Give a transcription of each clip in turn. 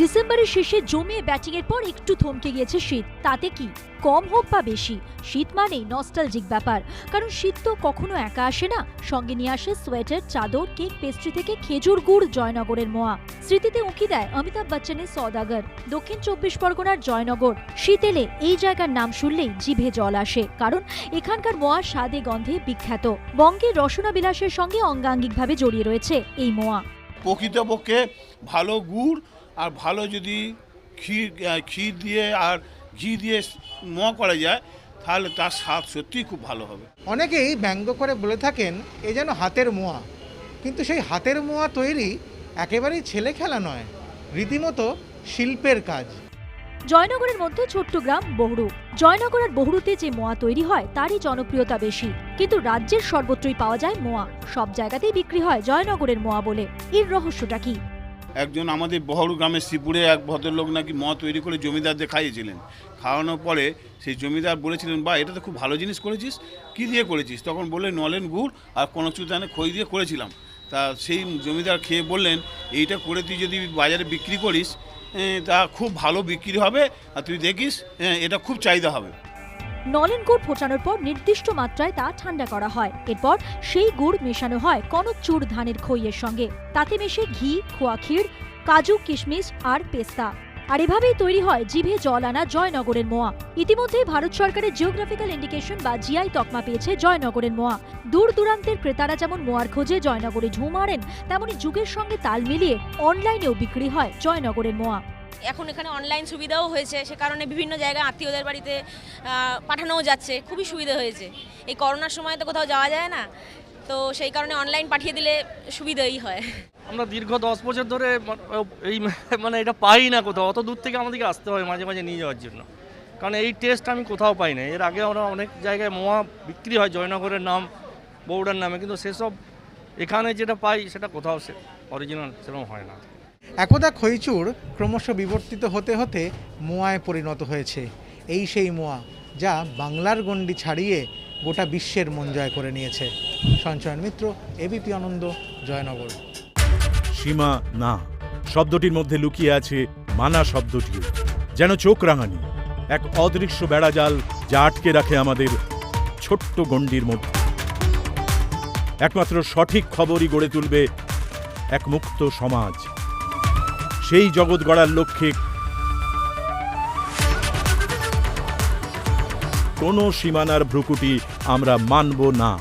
ডিসেম্বরের শেষে জমিয়ে ব্যাটিংয়ের পর একটু থমকে গিয়েছে শীত। তাতে কি? কম হোক বা বেশি, শীত মানেই নস্টালজিক ব্যাপার। কারণ শীত তো কখনো একা আসে না। সঙ্গে নিয়ে আসে সোয়েটার চাদর কেক পেস্ট্রি থেকে খেজুর গুড় জয়নগরের মোয়া। স্মৃতিতে উঁকি দেয় অমিতাভ বচ্চনের সওদাগর। দক্ষিণ চব্বিশ পরগনার জয়নগর। শীত এলে এই জায়গার নাম শুনলেই জিভে জল আসে। কারণ এখানকার মোয়া স্বাদে গন্ধে বিখ্যাত। বঙ্গের রসনা বিলাসের সঙ্গে অঙ্গাঙ্গিকভাবে জড়িয়ে রয়েছে এই মোয়া। প্রকৃতপক্ষে ভালো গুড় আর ভালো যদি ক্ষীর ক্ষীর দিয়ে আর ঘি দিয়ে মোয়া করা যায় তাহলে তার স্বাদ সত্যিই খুব ভালো হবে। অনেকেই ব্যঙ্গ করে বলে থাকেন এ যেন হাতের মোয়া। কিন্তু সেই হাতের মোয়া তৈরি একেবারেই ছেলে খেলা নয় রীতিমতো শিল্পের কাজ। জয়নগরের মধ্যে ছোট্ট গ্রাম বহুরু। জয়নগর আর বহুরুতে যে মোয়া তৈরি হয় তারই জনপ্রিয়তা বেশি। কিন্তু রাজ্যের সর্বত্রই পাওয়া যায় মোয়া। সব জায়গাতেই বিক্রি হয় জয়নগরের মোয়া বলে। এর রহস্যটা কি? একজন আমাদের বহরু গ্রামের শ্রীপুরে এক ভদ্রলোক নাকি মদ তৈরি করে জমিদারদের খাইয়েছিলেন। খাওয়ানোর পরে সেই জমিদার বলেছিলেন, বা, এটা তো খুব ভালো জিনিস করেছিস, কী দিয়ে করেছিস? তখন বললেন, নলেন গুড় আর কোনো চুতানে খই দিয়ে করেছিলাম। তা সেই জমিদার খেয়ে বললেন, এইটা করে তুই যদি বাজারে বিক্রি করিস তা খুব ভালো বিক্রি হবে। আর তুই দেখিস এটা খুব চাহিদা হবে। নলেন গুড় ফোটানোর পর নির্দিষ্ট মাত্রায় তা ঠান্ডা করা হয়। এরপর সেই গুড় মেশানো হয় কনকচুর ধানের খইয়ের সঙ্গে। তাতে মেশে ঘি, খোয়া ক্ষীর, কাজু, কিশমিশ আর পেস্তা। আর এভাবেই তৈরি হয় জিভে জল আনা জয়নগরের মোয়া। ইতিমধ্যেই ভারত সরকারের জিওগ্রাফিক্যাল ইন্ডিকেশন বা জিআই তকমা পেয়েছে জয়নগরের মোয়া। দূর দূরান্তের ক্রেতারা যেমন মোয়ার খোঁজে জয়নগরে ঝুঁ মারেন, তেমনি যুগের সঙ্গে তাল মিলিয়ে অনলাইনেও বিক্রি হয় জয়নগরের মোয়া। এখন এখানে অনলাইন সুবিধাও হয়েছে, সে কারণে বিভিন্ন জায়গায় আত্মীয়দের বাড়িতে পাঠানোও যাচ্ছে, খুবই সুবিধা হয়েছে। এই করোনার সময় তো কোথাও যাওয়া যায় না, তো সেই কারণে অনলাইন পাঠিয়ে দিলে সুবিধাই হয়। আমরা দীর্ঘ দশ বছর ধরে, এই মানে এটা পাই না কোথাও, অত দূর থেকে আমাদেরকে আসতে হয় মাঝে মাঝে নিয়ে যাওয়ার জন্য। কারণ এই টেস্ট আমি কোথাও পাই না, এর আগে আমরা অনেক জায়গায় মোয়া বিক্রি হয়, জয়নগরের নাম বৌড়ার নামে, কিন্তু সেসব এখানে যেটা পাই, সেটা কোথাও অরিজিনাল সেরকম হয় না। একদা খইচুর ক্রমশ বিবর্তিত হতে হতে মোয়ায় পরিণত হয়েছে। এই সেই মোয়া যা বাংলার গণ্ডি ছাড়িয়ে গোটা বিশ্বের মন জয় করে নিয়েছে। সঞ্চয়ন মিত্র, এবিপি আনন্দ, জয়নগর। সীমা না, শব্দটির মধ্যে লুকিয়ে আছে মানা শব্দটিও। যেন চোখ রাঙানি, এক অদৃশ্য বেড়াজাল যা আটকে রাখে আমাদের ছোট্ট গণ্ডির মধ্যে। একমাত্র সঠিক খবরই গড়ে তুলবে এক মুক্ত সমাজ। সেই জগৎ গড়ার লক্ষ্যে কোনো সীমানার ভ্রুকুটি আমরা মানব না।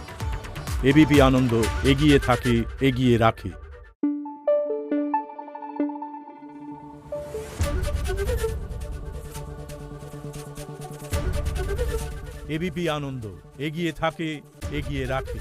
এবিপি আনন্দ এগিয়ে থাকে, এগিয়ে রাখে। এবিপি আনন্দ এগিয়ে থাকে, এগিয়ে রাখে।